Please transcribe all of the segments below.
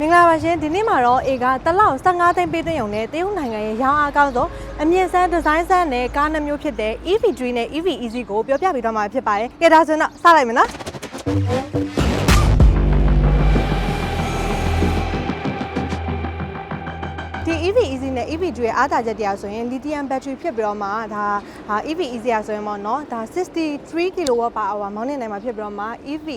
ရှင်ဒီနေ့မှာတော့အေကတစ်လောက်15သိန်းပေးသွင်းရုံနဲ့တရုတ်နိုင်ငံရဲ့ရောင်းအားကောင်းဆုံးအမြင့်ဆန်းဒီဇိုင်းဆန်းနဲ့ကားနှမျိုးဖြစ်တဲ့ EV3 နဲ့ EV Easy ကိုပြောပြပေးတော့မှာဖြစ်ပါတယ်။ကဲဒါဆိုရင်တော့စလိုက်မယ်နော်။ဒီ EV Easy နဲ့ EV2 ရဲ့အားသာချက်တရားဆိုရင် lithium battery ဖြစ်ပြီးတော့မှဒါဟာ EV Easy อ่ะဆိုရင်ပေါ့နော်ဒါ63 kW per hour မောင်းနေနိုင်မှာဖြစ်ပြီးတော့မှ EV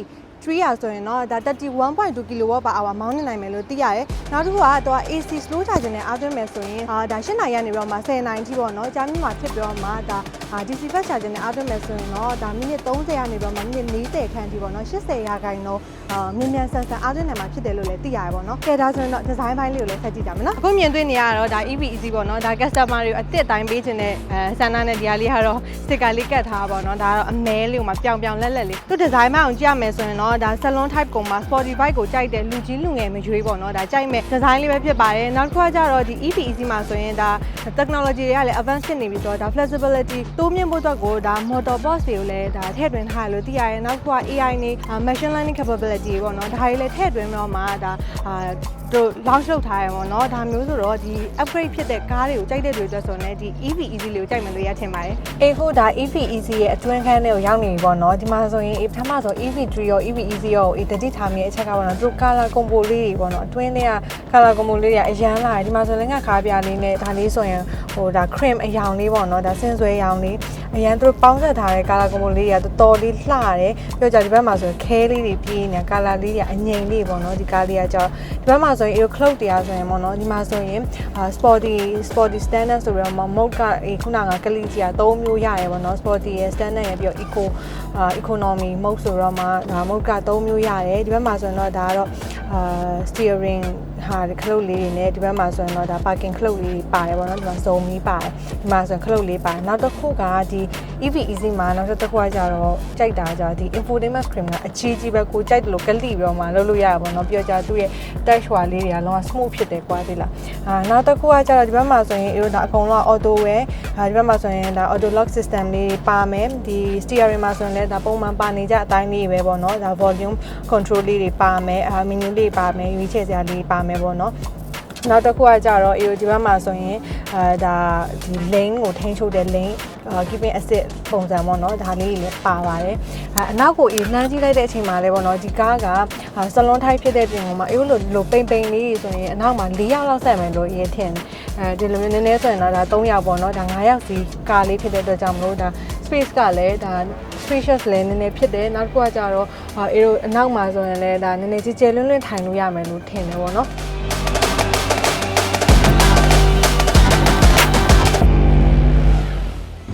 3ရဆိုရင်တော့ဒါ31.2 kW per hour မောင်းနေနိုင်မယ်လို့သိရတယ်။နောက်တစ်ခုကတော့ AC slow charging နဲ့အားသွင်းမယ်ဆိုရင်အာဒါ8နိုင်ရနေပြီးတော့မှ10နိုင်ထိပေါ့နော်။ကြာမြင့်မှာဖြစ်ပြီးတော့မှဒါအာ DC fast charging နဲ့အားသွင်းမယ်ဆိုရင်တော့ဒါမိနစ်30ရနေပြီးတော့မှမိနစ်40ခန့်ထိပေါ့နော်80ရာခိုင်နှုန်းအာမြင်မြန်ဆန်ဆန်အားသွင်းနိုင်မှာဖြစ်တယ်လို့လည်းသိရတယ်ပေါ့နော်။ကဲဒါဆိုရင်တော့ဒီဇိုင်းပိုင်းလေးကိုလည်းဆက်ကြည့်ကြမယ်နော်။အခုမြင်တွေ့နေရတော့ဒါ EV easy ပေါ့နော်။ဒါ customer တွေကိုအစ်စ်တိုင်းပေးခြင်းနဲ့အဲဆန္ဒနဲ့ဒီဟာလေးကတော့ sticker လေးကတ်ထားပါပေါ့နော်။ဒါကတော့အမဲလေးကိုမှပြောင်ပြောင်လက်လက်လေးသူဒီဇိုင်းပိုင်းအောင်ကြည့်ရမယ်ဆိုရင်တော့ဒါ salon type ကိုမှ Spotify ကိုကြိုက်တဲ့လူကြီးလူငယ်မရွေးပေါ့နော်ဒါကြိုက်မဲ့ဒီဇိုင်းလေးပဲဖြစ်ပါတယ်နောက်တစ်ခုကကျတော့ဒီ EV easy မှာဆိုရင်ဒါ technology တွေကလည်း advance ဖြစ်နေပြီဆိုတော့ဒါ flexibility တိုးမြင့်ဖို့အတွက်ကိုဒါ motor box တွေကိုလည်းဒါထည့်သွင်းထားတယ်လို့သိရတယ်နောက်တစ်ခုက AI နဲ့ machine learning capability ပေါ့နော်ဒါတွေလည်းထည့်သွင်းပြီးတော့မှဒါအာ တို့ launch လုပ်ထားရပေါ့နော်ဒါမျိုးဆိုတော့ဒီ upgrade ဖြစ်တဲ့ကားတွေကိုကြိုက်တဲ့တွေအတွက်ဆိုရင်လည်းဒီ EV easy လေးကိုကြိုက်မယ်လို့ရထင်ပါတယ်အေးဟုတ်ဒါ EV easy ရဲ့အတွင်းခန်းတွေကိုရောက်နေပြီပေါ့နော်ဒီမှာဆိုရင်ပထမဆို EV3 ရော EV easy ရောအေးတတိထားမိတဲ့အချက်ကပေါ့နော်သူတို့ color combo လေးတွေပေါ့နော်အတွင်းထဲက color combo လေးတွေကအရန်လာတယ်ဒီမှာဆိုလည်းငါခါပြလေးနဲ့ဒါလေးဆိုရင်ဟိုဒါ cream အယောင်လေးပေါ့နော်ဒါဆင်းဆွဲအယောင်လေး အရန်သူတို့ပေါင်းဆက်ထားတဲ့ color combo လေးတွေကတော်တော်လေးလှတယ်ပြောကြဒီဘက်မှာဆိုရင်ခဲလေးတွေပြေးနေ color လေးတွေအငိမ့်လေးပေါ့နော်ဒီကားလေးကကြောဒီဘက်မှာဆိုရင် cloud တရားဆိုရင်ပေါ့နော်ဒီမှာဆိုရင် sporty sporty standard ဆိုပြီးတော့ mode ကခုနကကလီကြီးက3မျိုးရတယ်ပေါ့နော် sporty ရဲ့ standard ရဲ့ပြီးတော့ eco economy mode ဆိုတော့မှဒါ mode က3မျိုးရတယ်ဒီဘက်မှာဆိုရင်တော့ဒါကတော့ အာ steering ဟာခလုတ်လေးတွေနဲ့ဒီဘက်မှာဆိုရင်တော့ဒါ parking ခလုတ်လေးပါတယ်ပေါ့နော်ဒီမှာ zone မီးပါတယ်ဒီမှာဆိုရင်ခလုတ်လေးပါတယ်နောက်တစ်ခုကဒီ EV easy မှာနောက်တစ်ခုကကြတော့ကြိုက်တာကြဒီ infotainment screen ကအကြီးကြီးပဲကိုကြိုက်တယ်လို့ကလိပြီးတော့မှလုပ်လို့ရတာပေါ့နော်ပြောကြသူ့ရဲ့ touch ဟွာလေးတွေကလုံးဝ smooth ဖြစ်တယ်ကွာဒီလားအာနောက်တစ်ခုကကြတော့ဒီဘက်မှာဆိုရင်အဲဒါအကုန်လုံး auto ပဲအာဒီဘက်မှာဆိုရင်ဒါ auto lock system လေးပါမယ်ဒီ steering မှာဆိုရင်လည်းဒါပုံမှန်ပါနေကြအတိုင်းလေးပဲပေါ့နော်ဒါ volume control လေးတွေပါမယ်အာ menu လေးပါမယ်ရွေးချယ်စရာလေးပါမယ်ပေါ့နော် နောက်တစ်ခုကကြတော့အေဒီဘက်မှာဆိုရင်အဲဒါဒီ lane ကိုထိန်းချုပ်တဲ့ lane keeping asset ပုံစံပေါ့နော်ဒါလေးတွေလည်းပါပါတယ်အဲအနောက်ကိုအေးနှမ်းကြည့်လိုက်တဲ့အချိန်မှာလည်းပေါ့နော်ဒီကားကဆလွန်ထိုက်ဖြစ်တဲ့ပြင်မှာအေးလို့လိုပိန်ပိန်လေးဆိုရင်အနောက်မှာ၄ယောက်လောက်ဆက်မယ်လို့ရေးထင်အဲဒီလိုမျိုးနည်းနည်းဆိုရင်တော့ဒါ၃ယောက်ပေါ့နော်ဒါ၅ယောက်စီကားလေးဖြစ်တဲ့အတွက်ကြောင့်မလို့ဒါ space ကလည်းဒါ spacious လည်းနည်းနည်းဖြစ်တယ်နောက်တစ်ခုကကြတော့အေးတို့အနောက်မှာဆိုရင်လည်းဒါနည်းနည်းကြီးကျယ်လွန်းလွန်းထိုင်လို့ရမယ်လို့ထင်တယ်ပေါ့နော်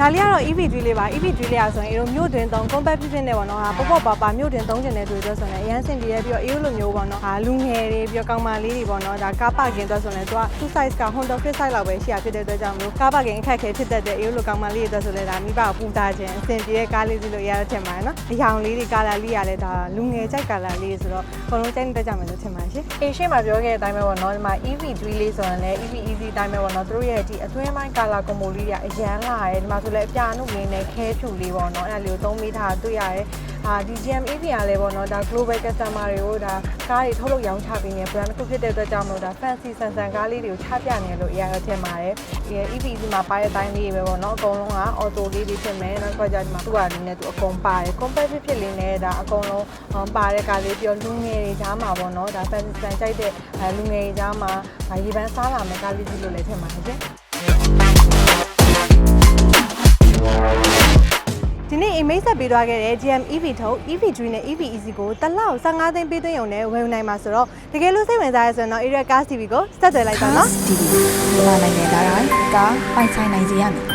ဒါလေးကတော့ EV3 လေးပါ EV3 လေးอ่ะဆိုရင်အေးတို့မြို့တွင်သုံး compact ဖြစ်ဖြစ်နေပေါ့နော်ဟာပေါ့ပေါ့ပါပါမြို့တွင်သုံးကျင်တဲ့တွေ့အတွက်ဆိုရင်အရန်စင်ပြေရပြီးတော့အေးလိုမျိုးပေါ့နော်ဟာလူငယ်တွေပြီးတော့ကောင်မလေးတွေပေါ့နော်ဒါကားပါကင်အတွက်ဆိုရင်သူက2 size က Honda Fit size လောက်ပဲရှိရဖြစ်တဲ့အတွက်ကြောင့်မလို့ကားပါကင်အခက်ခဲဖြစ်တတ်တဲ့အေးလိုကောင်မလေးတွေအတွက်ဆိုလည်းဒါမိဘကိုပူစားခြင်းအဆင်ပြေတဲ့ကားလေးစီလို့ရရထင်ပါတယ်နော်အယောင်လေးတွေကာလာလေးရလဲဒါလူငယ်ကြိုက်ကာလာလေးဆိုတော့အကုန်လုံးကြိုက်နေတတ်ကြမယ်လို့ထင်ပါတယ်ရှင်အေးရှင်းမှာပြောခဲ့တဲ့အတိုင်းပဲပေါ့နော်ဒီမှာ EV3 လေးဆိုရင်လည်း EV easy အတိုင်းပဲပေါ့နော်သူတို့ရဲ့ဒီအတွင်းပိုင်းကာလာကွန်ဘိုလေးတွေအရန်လာတယ်ဒီမှာဆိုလည်းအပြာနုလေးနဲ့ခဲဖြူလေးပေါ့နော်အဲ့ဒါလေးကိုသုံးမိထားတွေ့ရတယ်အာဒီ GM EV ကလည်းပေါ့နော်ဒါ global customer တွေကိုဒါကားတွေထုတ်လုပ်ရောင်းချပေးနေတဲ့ brand တစ်ခုဖြစ်တဲ့အတွက်ကြောင့်မလို့ဒါ fancy ဆန်ဆန်ကားလေးတွေကိုချပြနေလို့ရရထင်ပါတယ်ဒီ EV ဒီမှာပါတဲ့အတိုင်းလေးပဲပေါ့နော်အကုန်လုံးက auto လေးတွေဖြစ်မယ်နောက်တစ်ခါကျဒီမှာသူ့ဟာလေးနဲ့သူအကုန်ပါတယ် compact ဖြစ်ဖြစ်လေးနဲ့ဒါအကုန်လုံးပါတဲ့ကားလေးပြောလူငယ်တွေကြားမှာပေါ့နော်ဒါ fancy ဆန်ကြိုက်တဲ့လူငယ်တွေကြားမှာရေပန်းစားလာမယ်ကားလေးကြီးလို့လည်းထင်ပါတယ်ရှင် မ်မိတ်ဆက်ပေးသွားခဲ့တဲ့ GM EV ထုတ် EV3 နဲ့ EV Easy ကိုတစ်လောက်15သိန်းပေးသွင်းရုံနဲ့ဝယ်ယူနိုင်မှာဆိုတော့တကယ်လို့စိတ်ဝင်စားရဆိုရင်တော့ Area Cars TV ကိုဆက်သွယ်လိုက်ပါနော် TV မြန်မာနိုင်ငံသားတိုင်းကားပိုင်ဆိုင်နိုင်စေရမည်